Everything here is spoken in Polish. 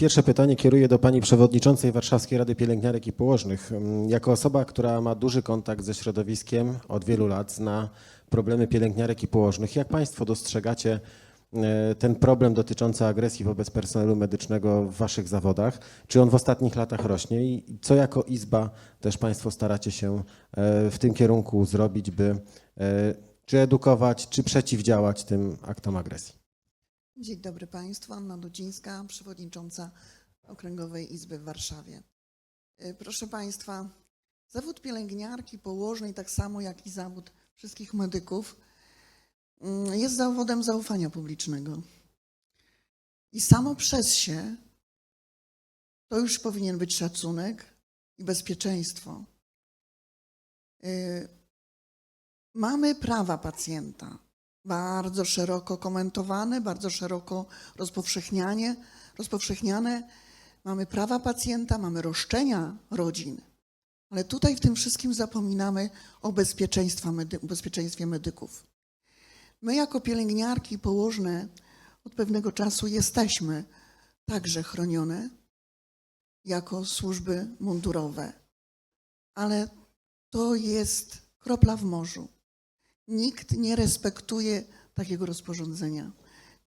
Pierwsze pytanie kieruję do pani przewodniczącej Warszawskiej Rady Pielęgniarek i Położnych. Mm, Jako osoba, która ma duży kontakt ze środowiskiem od wielu lat, zna problemy pielęgniarek i położnych, jak państwo dostrzegacie e, ten problem dotyczący agresji wobec personelu medycznego w waszych zawodach? Czy on w ostatnich latach rośnie i co jako Izba też państwo staracie się e, w tym kierunku zrobić, by e, czy edukować, czy przeciwdziałać tym aktom agresji? Dzień dobry Państwu. Anna Dudzińska, przewodnicząca Okręgowej Izby w Warszawie. Y, Proszę Państwa, zawód pielęgniarki położnej, tak samo jak i zawód wszystkich medyków, mm, jest zawodem zaufania publicznego. I samo przez się to już powinien być szacunek i bezpieczeństwo. Y, Mamy prawa pacjenta bardzo szeroko komentowane, bardzo szeroko rozpowszechnianie, rozpowszechniane. Mamy prawa pacjenta, mamy roszczenia rodzin, ale tutaj w tym wszystkim zapominamy o medy- bezpieczeństwie medyków. My jako pielęgniarki położne od pewnego czasu jesteśmy także chronione jako służby mundurowe, ale to jest kropla w morzu. Nikt nie respektuje takiego rozporządzenia.